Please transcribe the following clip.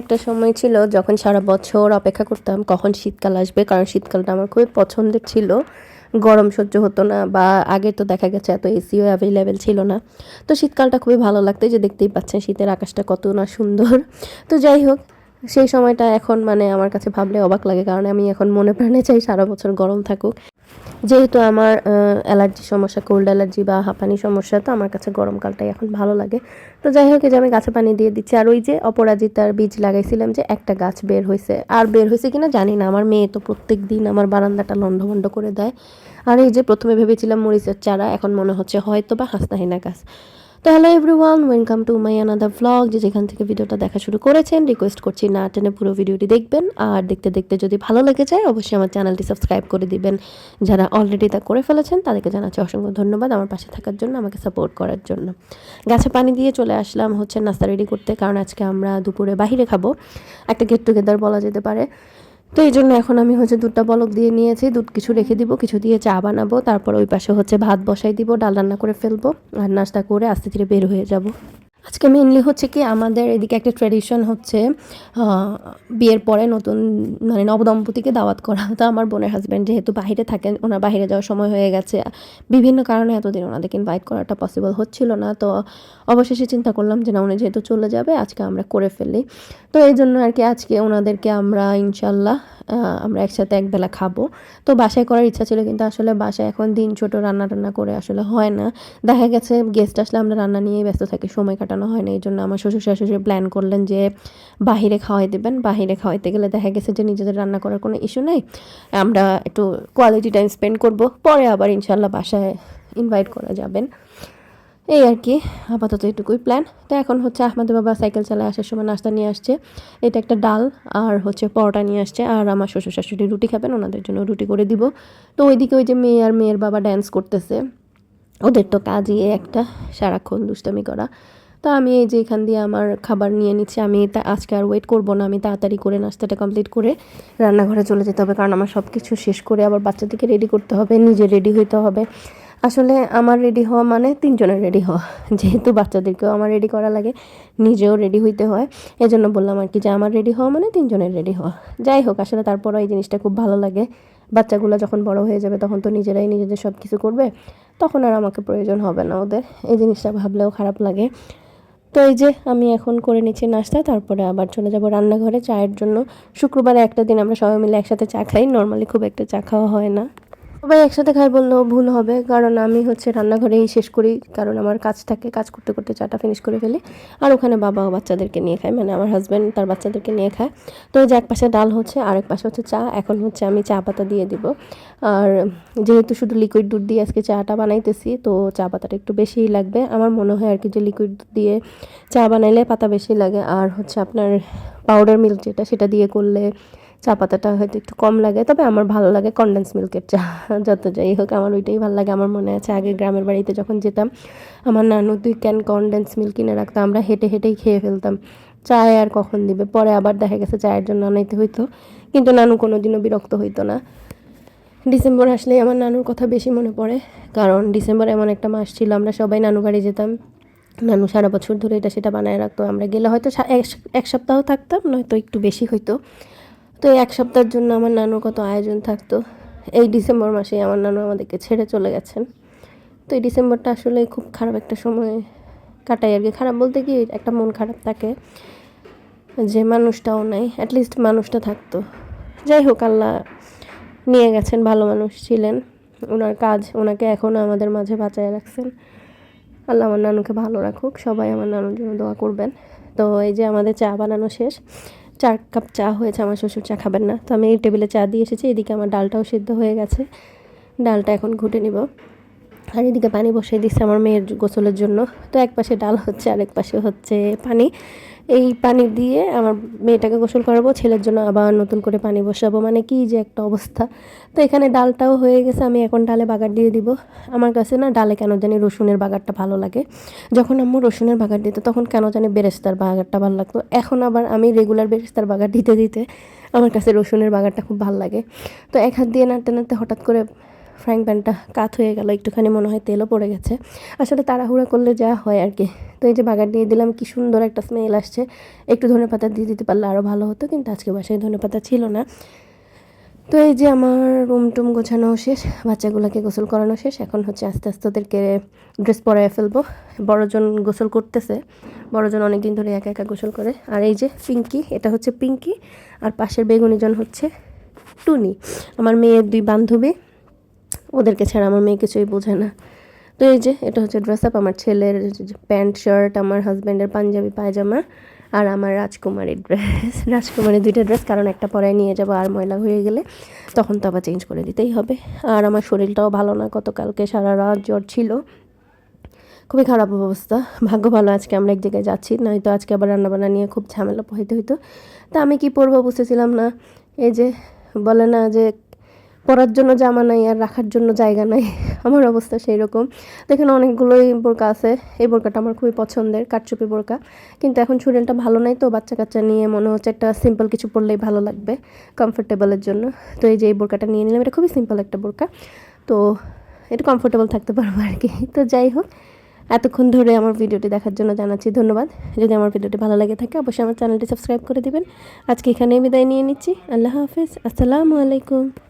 একটা সময় ছিল যখন সারা বছর অপেক্ষা করতাম কখন শীতকাল আসবে, কারণ শীতকালটা আমার খুবই পছন্দের ছিল। গরম সহ্য হতো না বা আগে তো দেখা গেছে এত এসিও অ্যাভেলেবেল ছিল না। তো শীতকালটা খুবই ভালো লাগতো যে দেখতেই পাচ্ছেন শীতের আকাশটা কত না সুন্দর। তো যাই হোক, সেই সময়টা এখন মানে আমার কাছে ভাবলে অবাক লাগে, কারণ আমি এখন মনে প্রাণে চাই সারা বছর গরম থাকুক। যেহেতু আমার অ্যালার্জি সমস্যা কোল্ড অ্যালার্জি বা হাঁপানি সমস্যা, তো আমার কাছে গরমকালটাই এখন ভালো লাগে। তো যাই হোক যে আমি গাছে পানি দিয়ে দিচ্ছি। আর ওই যে অপরাজিতার বীজ লাগাইছিলাম যে একটা গাছ বের হয়েছে আর বের হয়েছে কিনা জানি না। আমার মেয়ে তো প্রত্যেক দিন আমার বারান্দাটা লণ্ডভণ্ড করে দেয়। আর এই যে প্রথমে ভেবেছিলাম মরিচের চারা, এখন মনে হচ্ছে হয়তো বা হাসনাহিনা গাছ। তো hello everyone welcome to my another vlog যে যেখান থেকে ভিডিওটা দেখা শুরু করেছেন রিকোয়েস্ট করছি না টেনে পুরো ভিডিওটি দেখবেন। আর দেখতে দেখতে যদি ভালো লেগে যায়, অবশ্যই আমার চ্যানেলটি সাবস্ক্রাইব করে দিবেন। যারা অলরেডি তা করে ফেলেছেন, তাদেরকে জানাচ্ছি অসংখ্য ধন্যবাদ আমার পাশে থাকার জন্য, আমাকে সাপোর্ট করার জন্য। গাছে পানি দিয়ে চলে আসলাম হচ্ছে নাস্তা রেডি করতে, কারণ আজকে আমরা দুপুরে বাহিরে খাব। একটা গেট টুগেদার বলা যেতে পারে। তো এই জন্য এখন আমি হচ্ছে দুধটা বলক দিয়ে নিয়েছি। দুধ কিছু রেখে দিব, কিছু দিয়ে চা বানাবো। তারপর ওই পাশে হচ্ছে ভাত বসাই দিব, ডাল রান্না করে ফেলব। আর নাস্তা করে আস্তে ধীরে বের হয়ে যাব। আজকে মেনলি হচ্ছে কি আমাদের এদিকে একটা ট্র্যাডিশন হচ্ছে বিয়ের পরে নতুন মানে নবদম্পতিকে দাওয়াত করা। তো আমার বোনের হাজব্যান্ড যেহেতু বাইরে থাকেন, ওনার বাইরে যাওয়ার সময় হয়ে গেছে। বিভিন্ন কারণে এতদিন ওনাদেরকে ইনভাইট করাটা পসিবল হচ্ছিল না। তো অবশেষে চিন্তা করলাম যে না, উনি যেহেতু চলে যাবে, আজকে আমরা করে ফেলি। তো এই জন্য আর কি আজকে ওনাদেরকে আমরা ইনশাল্লাহ আমরা একসাথে একবেলা খাব। তো বাসায় করার ইচ্ছা ছিল কিন্তু আসলে বাসায় এখন দিন ছোট রান্না টান্না করে আসলে হয় না। দেখা গেছে গেস্ট আসলে আমরা রান্না নিয়েই ব্যস্ত থাকি, সময় কাটানো হয় না এই জন্য আমার শ্বশুর শাশুড়ি প্ল্যান করলেন যে বাহিরে খাওয়াই দেবেন। বাহিরে খাওয়াইতে গেলে দেখা গেছে যে নিজেদের রান্না করার কোনো ইস্যু নেই, আমরা একটু কোয়ালিটি টাইম স্পেন্ড করব, পরে আবার ইনশাল্লাহ বাসায় ইনভাইট করা যাবেন। এই আর কি, আপাতত এটুকুই প্ল্যান তো এখন হচ্ছে আহমদের বাবা সাইকেল চালায় আসার সময় নাস্তা নিয়ে আসছে। এটা একটা ডাল আর হচ্ছে পরোটা নিয়ে আসছে। আর আমার শ্বশুর শাশুড়ি রুটি খাবেন, ওনাদের জন্য রুটি করে দিব। তো ওইদিকে ওই যে মেয়ে আর মেয়ের বাবা ড্যান্স করতেছে। ওদের তো কাজই একটা, সারাক্ষণ দুষ্টামি করা। তো আমি এই যে এখান দিয়ে আমার খাবার নিয়ে নিচ্ছি। আমি তা, আজকে আর ওয়েট করব না। আমি তাড়াতাড়ি করে নাস্তাটা কমপ্লিট করে রান্নাঘরে চলে যেতে হবে। কারণ আমার সব কিছু শেষ করে আবার বাচ্চাদেরকে রেডি করতে হবে, নিজে রেডি হইতে হবে। আসলে আমার রেডি হওয়া মানে তিনজনের রেডি হওয়া। যেহেতু বাচ্চাদেরকেও আমার রেডি করা লাগে, নিজেও রেডি হইতে হয়। এজন্য বললাম আর কি যে আমার রেডি হওয়া মানে তিনজনের রেডি হওয়া। যাই হোক, আসলে তারপরও এই জিনিসটা খুব ভালো লাগে। বাচ্চাগুলো যখন বড় হয়ে যাবে, তখন তো নিজেরাই নিজেদের সব কিছু করবে। তখন আর আমাকে প্রয়োজন হবে না ওদের। এই জিনিসটা ভাবলেও খারাপ লাগে। তো এই যে আমি এখন করে নিচ্ছি নাস্তা, তারপরে আবার চলে যাব রান্নাঘরে। চায়ের জন্য শুক্রবারে একটা দিন আমরা সবাই মিলে একসাথে চা খাই। নর্মালি খুব একটা চা খাওয়া হয় না। সবাই একসাথে খাই বললেও ভুল হবে, কারণ আমি হচ্ছে রান্নাঘরেই শেষ করি, কারণ আমার কাজ থাকে, কাজ করতে করতে চাটা ফিনিশ করে ফেলি। আর ওখানে বাবা বাচ্চাদেরকে নিয়ে খায় মানে আমার হাজব্যান্ড তার বাচ্চাদেরকে নিয়ে খায়। তো যে এক পাশে ডাল হচ্ছে, আরেক পাশে হচ্ছে চা, এখন হচ্ছে আমি চা পাতা দিয়ে দিব। আর যেহেতু শুধু লিকুইড দুধ দিয়ে আজকে চাটা বানাইতেছি, তো চা পাতাটা একটু বেশিই লাগবে। আমার মনে হয় আর কি যে লিকুইড দুধ দিয়ে চা বানাইলে পাতা বেশি লাগে। আর হচ্ছে আপনার পাউডার মিল্ক যেটা, সেটা দিয়ে করলে চা পাতাটা হয়তো একটু কম লাগে, তবে আমার ভালো লাগে কন্ডেন্স মিল্কের চা, যত যাই হোক, আমার ওইটাই ভালো লাগে। আমার মনে আছে, আগে গ্রামের বাড়িতে যখন যেতাম, আমার নানু দুই ক্যান কন্ডেন্স মিল্ক কিনে রাখতাম আমরা হেঁটে হেঁটেই খেয়ে ফেলতাম। চায় আর কখন দিবে? পরে আবার দেখা গেছে চায়ের জন্য আনাইতে হইতো, কিন্তু নানু কোনো দিনও বিরক্ত হইতো না। ডিসেম্বর আসলেই আমার নানুর কথা বেশি মনে পড়ে, কারণ ডিসেম্বর এমন একটা মাস ছিল, আমরা সবাই নানু বাড়ি যেতাম। নানু সারা বছর ধরে এটা সেটা বানায় রাখতো, আমরা গেলে হয়তো এক সপ্তাহ থাকতাম, নয়তো একটু বেশি হইতো। তো এক সপ্তাহের জন্য আমার নানুর কত আয়োজন থাকতো। এই ডিসেম্বর মাসে আমার নানু আমাদেরকে ছেড়ে চলে গেছেন। তো এই ডিসেম্বরটা আসলে খুব খারাপ একটা সময় কাটাই আর কি। খারাপ বলতে কি, একটা মন খারাপ থাকে যে মানুষটাও নাই অ্যাটলিস্ট মানুষটা থাকতো। যাই হোক, আল্লাহ নিয়ে গেছেন, ভালো মানুষ ছিলেন। ওনার কাজ ওনাকে এখনও আমাদের মাঝে বাঁচায় রাখছেন। আল্লাহ আমার নানুকে ভালো রাখুক, সবাই আমার নানুর জন্য দোয়া করবেন। তো এই যে আমাদের চা বানানো শেষ চার কাপ চা হয়েছে, আমার শ্বশুর চা খাবেন না। তো আমি এই টেবিলে চা দিয়ে এসেছি, এদিকে আমার ডালটাও সিদ্ধ হয়ে গেছে। ডালটা এখন ঘুটে নিব। আর এদিকে পানি বসিয়ে দিচ্ছে আমার মেয়ের গোসলের জন্য। তো এক পাশে ডাল হচ্ছে, আরেক পাশে হচ্ছে পানি। এই পানি দিয়ে আমার মেয়েটাকে গোসল করাবো, ছেলের জন্য আবার নতুন করে পানি বসাবো। মানে কি যে একটা অবস্থা। তো এখানে ডালটাও হয়ে গেছে, আমি এখন ডালে বাগার দিয়ে দিব। আমার কাছে না ডালে কেন জানি রসুনের বাগারটা ভালো লাগে। যখন আম্মু রসুনের বাগার দিত, তখন কেন জানি বেরেস্তার বাগারটা ভালো লাগতো। এখন আবার আমি রেগুলার বেরেস্তার বাগার দিতে দিতে আমার কাছে রসুনের বাগারটা খুব ভালো লাগে। তো এক হাত দিয়ে নাড়তে নাড়তে হঠাৎ করে ফ্রাইং প্যানটা কাত হয়ে গেল, একটুখানি মনে হয় তেলও পড়ে গেছে। আসলে তাড়াহুড়া করলে যা হয় আর কি। তো এই যে বাগার দিয়ে দিলাম, কি সুন্দর একটা স্মেল আসছে। একটু ধনে পাতা দিয়ে দিতে পারলে আরও ভালো হতো, কিন্তু আজকে বাসায় ধনে পাতা ছিল না। তো এই যে আমার রুম টুম গোছানো শেষ, বাচ্চাগুলোকে গোসল করানো শেষ, এখন হচ্ছে আস্তে আস্তে ওদেরকে ড্রেস পরায় ফেলব। বড়জন গোসল করতেছে, বড়জন অনেক দিন ধরে একা একা গোসল করে। আর এই যে পিঙ্কি, এটা হচ্ছে পিঙ্কি, আর পাশের বেগুনিজন হচ্ছে টুনি। আমার মেয়ের দুই বান্ধবী। ওদেরকে ছাড়া আমার মেয়ে কিছুই বোঝে না। তো এই যে, এটা হচ্ছে ড্রেস আপ আমার ছেলের প্যান্ট শার্ট আমার হাজব্যান্ডের পাঞ্জাবি, পায়জামা আর আমার রাজকুমারীর ড্রেস রাজকুমারীর দুইটা ড্রেস কারণ একটা পরায় নিয়ে যাব আর ময়লা হয়ে গেলে, তখন তো আবার চেঞ্জ করে দিতেই হবে। আর আমার শরীরটাও ভালো না, গতকালকে সারা রাত জ্বর ছিল। খুবই খারাপ অবস্থা। ভাগ্য ভালো, আজকে আমরা এক জায়গায় যাচ্ছি, নয়তো আজকে আবার রান্নাবান্না নিয়ে খুব ঝামেলা পোহাইতে হইতো। তা আমি কি পরবো বুঝতেছিলাম না। এই যে, বলে না যে পরার জন্য জামা নাই আর রাখার জন্য জায়গা নাই। আমার অবস্থা সেই রকম তো এখানে অনেকগুলোই বোরকা আছে। এই বোরকাটা আমার খুবই পছন্দের কাটচুপি বোরকা। কিন্তু এখন শরীরটা ভালো নাই তো বাচ্চা কাচ্চা নিয়ে মনে হচ্ছে একটা সিম্পল কিছু পরলেই ভালো লাগবে কমফোর্টেবলের জন্য। তো এই যে এই বোরকাটা নিয়ে নিলাম, এটা খুবই সিম্পল একটা বোরকা। তো এটা কমফোর্টেবল থাকতে পারব আর কি। তো যাই হোক, এতক্ষণ ধরে আমার ভিডিওটি দেখার জন্য জানাচ্ছি ধন্যবাদ। যদি আমার ভিডিওটি ভালো লাগে থাকে, অবশ্যই আমার চ্যানেলটি সাবস্ক্রাইব করে দিবেন। আজকে এখানেই বিদায় নিয়ে নিচ্ছি। আল্লাহ হাফিজ। আসসালামু আলাইকুম।